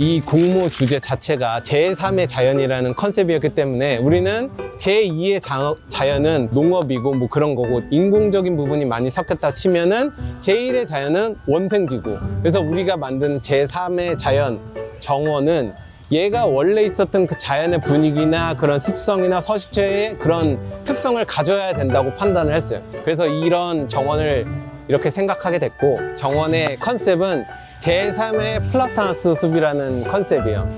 이 공모 주제 자체가 제3의 자연이라는 컨셉이었기 때문에 우리는 제2의 자, 자연은 농업이고 뭐 그런 거고 인공적인 부분이 많이 섞였다 치면은 제1의 자연은 원생지고 그래서 우리가 만든 제3의 자연 정원은 얘가 원래 있었던 그 자연의 분위기나 그런 습성이나 서식체의 그런 특성을 가져야 된다고 판단을 했어요. 그래서 이런 정원을 이렇게 생각하게 됐고 정원의 컨셉은 제3의 플라타나스 숲이라는 컨셉이에요.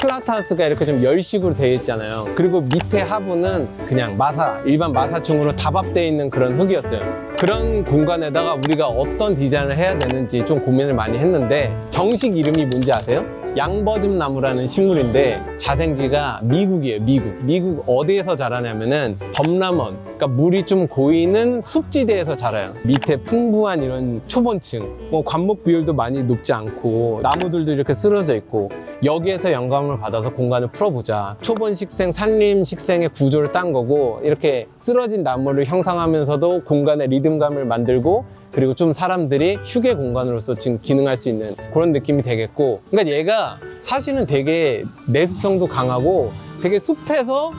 플라타나스가 이렇게 좀 열식으로 되어 있잖아요. 그리고 밑에 하부는 그냥 마사, 일반 마사층으로 다밥되어 있는 그런 흙이었어요. 그런 공간에다가 우리가 어떤 디자인을 해야 되는지 좀 고민을 많이 했는데 정식 이름이 뭔지 아세요? 양버즘 나무라는 식물인데 자생지가 미국이에요 미국 미국 어디에서 자라냐면은 범람원 그러니까 물이 좀 고이는 숲지대에서 자라요. 밑에 풍부한 이런 초본층. 뭐 관목 비율도 많이 높지 않고 나무들도 이렇게 쓰러져 있고 여기에서 영감을 받아서 공간을 풀어보자. 초본 식생 산림 식생의 구조를 딴 거고 이렇게 쓰러진 나무를 형상하면서도 공간의 리듬감을 만들고 그리고 좀 사람들이 휴게 공간으로서 지금 기능할 수 있는 그런 느낌이 되겠고. 그러니까 얘가 사실은 되게 내습성도 강하고 되게 숲에서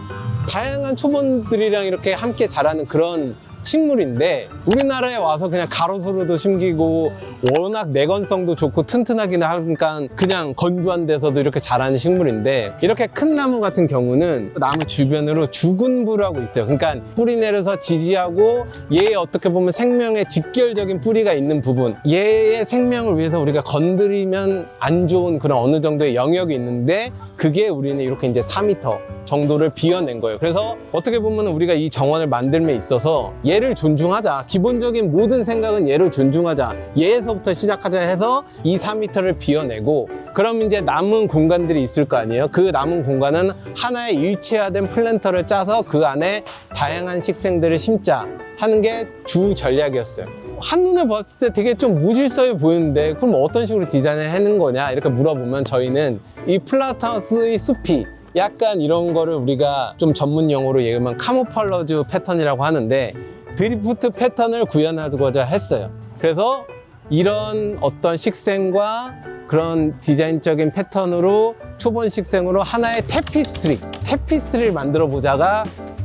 다양한 초본들이랑 이렇게 함께 자라는 그런 식물인데 우리나라에 와서 그냥 가로수로도 심기고 워낙 내건성도 좋고 튼튼하긴 하니까 그냥 건조한 데서도 이렇게 자라는 식물인데 이렇게 큰 나무 같은 경우는 나무 주변으로 주근부라고 있어요. 그러니까 뿌리 내려서 지지하고 얘의 어떻게 보면 생명의 직결적인 뿌리가 있는 부분 얘의 생명을 위해서 우리가 건드리면 안 좋은 그런 어느 정도의 영역이 있는데 그게 우리는 이렇게 이제 4m 정도를 비워낸 거예요. 그래서 어떻게 보면 우리가 이 정원을 만들면 있어서 얘를 존중하자. 기본적인 모든 생각은 얘를 존중하자. 얘에서부터 시작하자 해서 이 4m를 비워내고 그럼 이제 남은 공간들이 있을 거 아니에요. 그 남은 공간은 하나의 일체화된 플랜터를 짜서 그 안에 다양한 식생들을 심자 하는 게 주 전략이었어요. 한눈에 봤을 때 되게 좀 무질서해 보이는데 그럼 어떤 식으로 디자인을 해는 거냐 이렇게 물어보면 저희는 이 플라타우스의 숲이 약간 이런 거를 우리가 좀 전문 용어로 얘기하면 카모팔러즈 패턴이라고 하는데 드리프트 패턴을 구현하고자 했어요. 그래서 이런 어떤 식생과 그런 디자인적인 패턴으로 초본 식생으로 하나의 테피스트리, 테피스트리를 만들어 보자가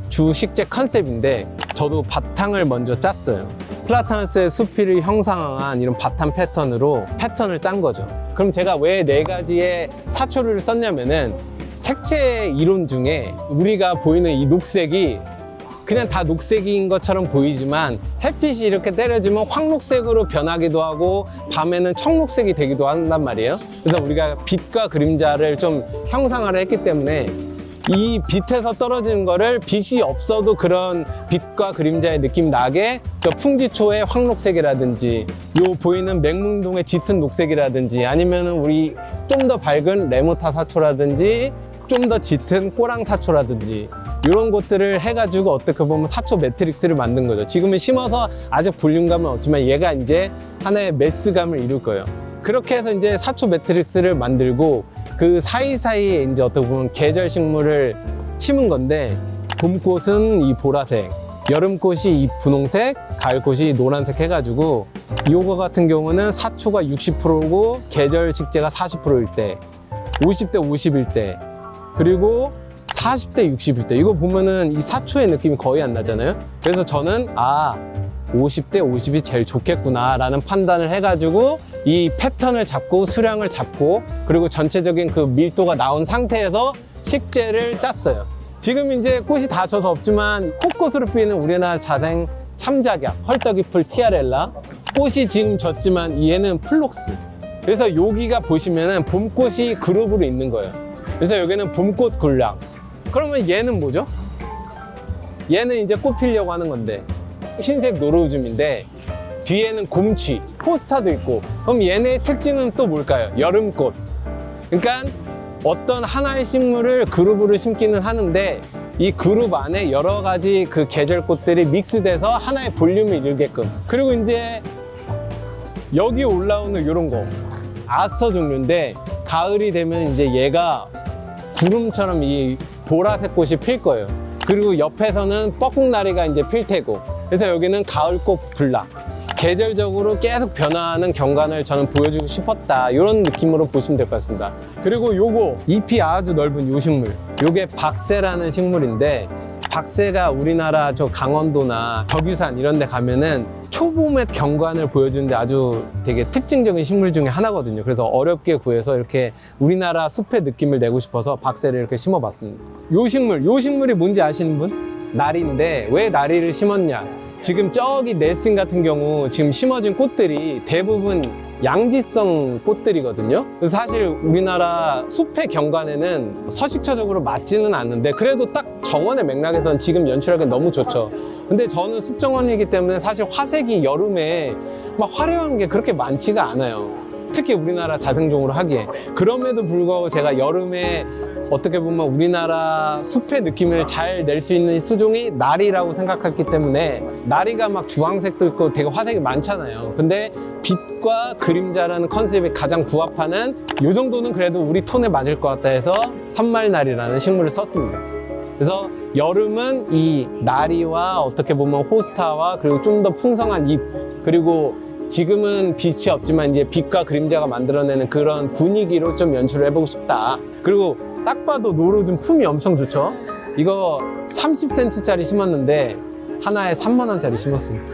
주 식재 컨셉인데 저도 바탕을 먼저 짰어요. 플라타너스의 수피를 형상한 이런 바탕 패턴으로 패턴을 짠 거죠. 그럼 제가 왜 네 가지의 사초를 썼냐면은 색채 이론 중에 우리가 보이는 이 녹색이 그냥 다 녹색인 것처럼 보이지만 햇빛이 이렇게 때려지면 황록색으로 변하기도 하고 밤에는 청록색이 되기도 한단 말이에요. 그래서 우리가 빛과 그림자를 좀 형상화를 했기 때문에 이 빛에서 떨어지는 거를 빛이 없어도 그런 빛과 그림자의 느낌 나게 저 풍지초의 황록색이라든지 요 보이는 맹문동의 짙은 녹색이라든지 아니면은 우리 좀 더 밝은 레모타 사초라든지 좀 더 짙은 꼬랑 사초라든지 이런 것들을 해가지고 어떻게 보면 사초 매트릭스를 만든 거죠. 지금은 심어서 아직 볼륨감은 없지만 얘가 이제 하나의 메스감을 이룰 거예요. 그렇게 해서 이제 사초 매트릭스를 만들고 그 사이사이에 이제 어떻게 보면 계절 식물을 심은 건데 봄꽃은 이 보라색, 여름꽃이 이 분홍색, 가을꽃이 노란색 해가지고 요거 같은 경우는 사초가 60%고 계절 식재가 40%일 때, 50대 50일 때, 그리고 40대 60일 때 이거 보면은 이 사초의 느낌이 거의 안 나잖아요. 그래서 저는 아 50대 50이 제일 좋겠구나 라는 판단을 해가지고 이 패턴을 잡고 수량을 잡고 그리고 전체적인 그 밀도가 나온 상태에서 식재를 짰어요. 지금 이제 꽃이 다 져서 없지만 꽃꽃으로 피는 우리나라 자생 참작약 헐떡이풀 티아렐라 꽃이 지금 졌지만 얘는 플록스 그래서 여기가 보시면은 봄꽃이 그룹으로 있는 거예요. 그래서 여기는 봄꽃 군락 그러면 얘는 뭐죠? 얘는 이제 꽃 피려고 하는 건데 흰색 노루줌인데 뒤에는 곰취, 포스타도 있고 그럼 얘네의 특징은 또 뭘까요? 여름꽃 그러니까 어떤 하나의 식물을 그룹으로 심기는 하는데 이 그룹 안에 여러 가지 그 계절 꽃들이 믹스돼서 하나의 볼륨을 이루게끔 그리고 이제 여기 올라오는 이런 거 아스터 종류인데 가을이 되면 이제 얘가 구름처럼 이 보라색 꽃이 필 거예요. 그리고 옆에서는 뻐꾹나리가 이제 필 테고. 그래서 여기는 가을꽃 군락. 계절적으로 계속 변화하는 경관을 저는 보여주고 싶었다. 이런 느낌으로 보시면 될 것 같습니다. 그리고 요거 잎이 아주 넓은 요 식물. 요게 박새라는 식물인데 박새가 우리나라 저 강원도나 덕유산 이런 데 가면은 초봄의 경관을 보여주는데 아주 되게 특징적인 식물 중에 하나거든요. 그래서 어렵게 구해서 이렇게 우리나라 숲의 느낌을 내고 싶어서 박새를 이렇게 심어봤습니다. 요 식물, 요 식물이 뭔지 아시는 분? 나리인데 왜 나리를 심었냐? 지금 저기 네스팅 같은 경우 지금 심어진 꽃들이 대부분 양지성 꽃들이거든요. 그래서 사실 우리나라 숲의 경관에는 서식처적으로 맞지는 않는데 그래도 딱 정원의 맥락에서는 지금 연출하기 너무 좋죠. 근데 저는 숲정원이기 때문에 사실 화색이 여름에 막 화려한 게 그렇게 많지가 않아요. 특히 우리나라 자생종으로 하기에. 그럼에도 불구하고 제가 여름에 어떻게 보면 우리나라 숲의 느낌을 잘 낼 수 있는 수종이 나리라고 생각했기 때문에 나리가 막 주황색도 있고 되게 화색이 많잖아요. 근데 빛과 그림자라는 컨셉에 가장 부합하는 이 정도는 그래도 우리 톤에 맞을 것 같다 해서 산말나리라는 식물을 썼습니다. 그래서 여름은 이 나리와 어떻게 보면 호스타와 그리고 좀 더 풍성한 잎 그리고 지금은 빛이 없지만 이제 빛과 그림자가 만들어내는 그런 분위기로 좀 연출을 해보고 싶다. 그리고 딱 봐도 노루즘 품이 엄청 좋죠. 이거 30cm짜리 심었는데 하나에 3만 원짜리 심었습니다.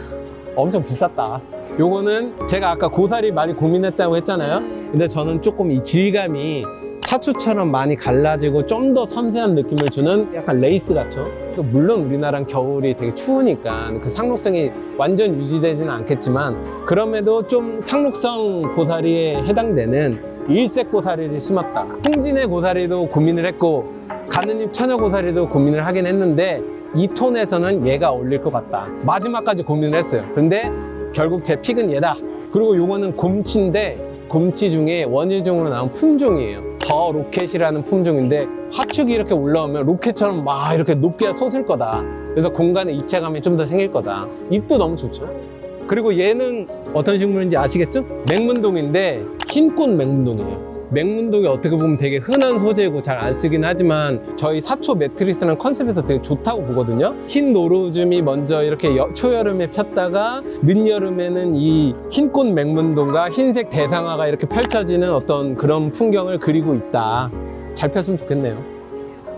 엄청 비쌌다. 요거는 제가 아까 고사리 많이 고민했다고 했잖아요. 근데 저는 조금 이 질감이 사초처럼 많이 갈라지고 좀 더 섬세한 느낌을 주는 약간 레이스 같죠. 또 물론 우리나라는 겨울이 되게 추우니까 그 상록성이 완전 유지되지는 않겠지만 그럼에도 좀 상록성 고사리에 해당되는 일색 고사리를 심었다. 홍진의 고사리도 고민을 했고 가느잎 처녀 고사리도 고민을 하긴 했는데 이 톤에서는 얘가 어울릴 것 같다. 마지막까지 고민을 했어요. 근데 결국 제 픽은 얘다. 그리고 요거는 곰치인데 곰치 중에 원예종으로 나온 품종이에요. 더 로켓이라는 품종인데 화축이 이렇게 올라오면 로켓처럼 막 이렇게 높게 솟을 거다. 그래서 공간에 입체감이 좀 더 생길 거다. 잎도 너무 좋죠. 그리고 얘는 어떤 식물인지 아시겠죠? 맹문동인데 흰꽃 맹문동이에요. 맹문동이 어떻게 보면 되게 흔한 소재고 잘 안 쓰긴 하지만 저희 사초 매트리스라는 컨셉에서 되게 좋다고 보거든요. 흰 노루즘이 먼저 이렇게 여- 초여름에 폈다가 늦여름에는 이 흰꽃 맹문동과 흰색 대상화가 이렇게 펼쳐지는 어떤 그런 풍경을 그리고 있다. 잘 폈으면 좋겠네요.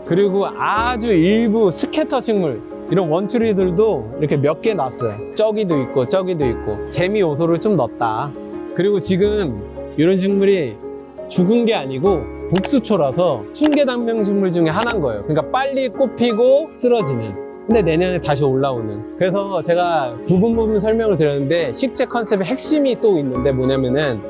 그리고 아주 일부 스캐터 식물 이런 원추리들도 이렇게 몇개 놨어요. 저기도 있고 저기도 있고 재미 요소를 좀 넣었다. 그리고 지금 이런 식물이 죽은 게 아니고 복수초라서 순개단병 식물 중에 하나인 거예요. 그러니까 빨리 꽃피고 쓰러지는. 근데 내년에 다시 올라오는. 그래서 제가 부분 부분 설명을 드렸는데 식재 컨셉의 핵심이 또 있는데 뭐냐면은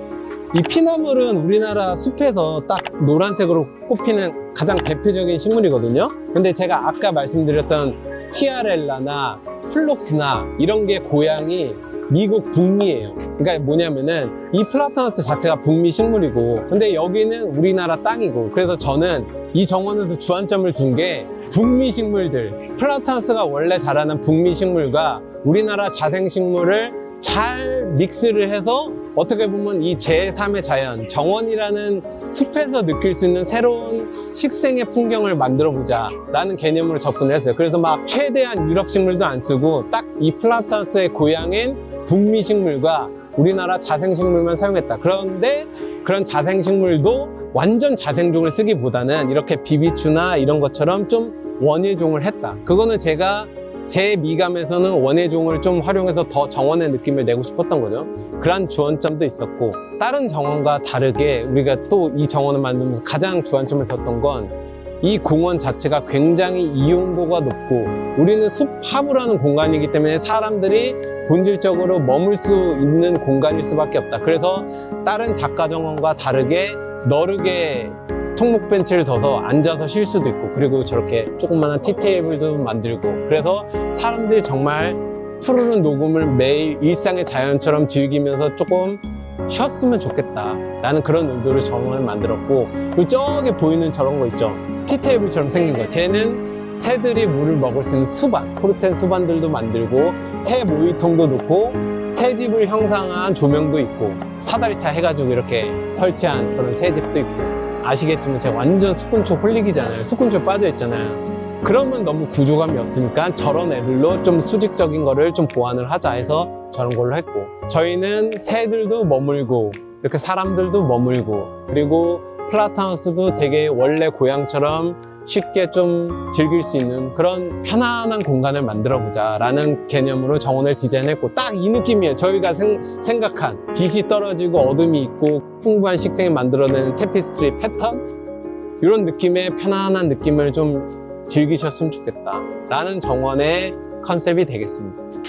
이 피나물은 우리나라 숲에서 딱 노란색으로 꽃피는 가장 대표적인 식물이거든요. 근데 제가 아까 말씀드렸던 티아렐라나 플록스나 이런 게 고향이 미국 북미예요. 그러니까 뭐냐면은 이 플라타너스 자체가 북미 식물이고 근데 여기는 우리나라 땅이고 그래서 저는 이 정원에서 주안점을 둔 게 북미 식물들 플라타너스가 원래 자라는 북미 식물과 우리나라 자생 식물을 잘 믹스를 해서 어떻게 보면 이 제3의 자연, 정원이라는 숲에서 느낄 수 있는 새로운 식생의 풍경을 만들어 보자 라는 개념으로 접근을 했어요. 그래서 막 최대한 유럽 식물도 안 쓰고 딱 이 플라타스의 고향인 북미 식물과 우리나라 자생식물만 사용했다. 그런데 그런 자생식물도 완전 자생종을 쓰기보다는 이렇게 비비추나 이런 것처럼 좀 원예종을 했다. 그거는 제가 제 미감에서는 원예종을 좀 활용해서 더 정원의 느낌을 내고 싶었던 거죠. 그런 주안점도 있었고 다른 정원과 다르게 우리가 또 이 정원을 만들면서 가장 주안점을 뒀던 건 이 공원 자체가 굉장히 이용도가 높고 우리는 숲 하부라는 공간이기 때문에 사람들이 본질적으로 머물 수 있는 공간일 수밖에 없다. 그래서 다른 작가 정원과 다르게 너르게 통목 벤치를 둬서 앉아서 쉴 수도 있고 그리고 저렇게 조그마한 티테이블도 만들고 그래서 사람들이 정말 푸르른 녹음을 매일 일상의 자연처럼 즐기면서 조금 쉬었으면 좋겠다 라는 그런 의도를 정원을 만들었고 그리고 저기 보이는 저런 거 있죠 티 테이블처럼 생긴 거 쟤는 새들이 물을 먹을 수 있는 수반 포르텐 수반들도 만들고 새 모이통도 놓고 새 집을 형상한 조명도 있고 사다리차 해가지고 이렇게 설치한 저런 새 집도 있고. 아시겠지만 제가 완전 숲근초 홀릭이잖아요. 숲근초 빠져 있잖아요. 그러면 너무 구조감이 없으니까 저런 애들로 좀 수직적인 거를 좀 보완을 하자 해서 저런 걸로 했고. 저희는 새들도 머물고 이렇게 사람들도 머물고 그리고 플라타우스도 되게 원래 고향처럼 쉽게 좀 즐길 수 있는 그런 편안한 공간을 만들어 보자 라는 개념으로 정원을 디자인했고 딱 이 느낌이에요. 저희가 생, 생각한 빛이 떨어지고 어둠이 있고 풍부한 식생이 만들어내는 테피스트리 패턴 이런 느낌의 편안한 느낌을 좀 즐기셨으면 좋겠다 라는 정원의 컨셉이 되겠습니다.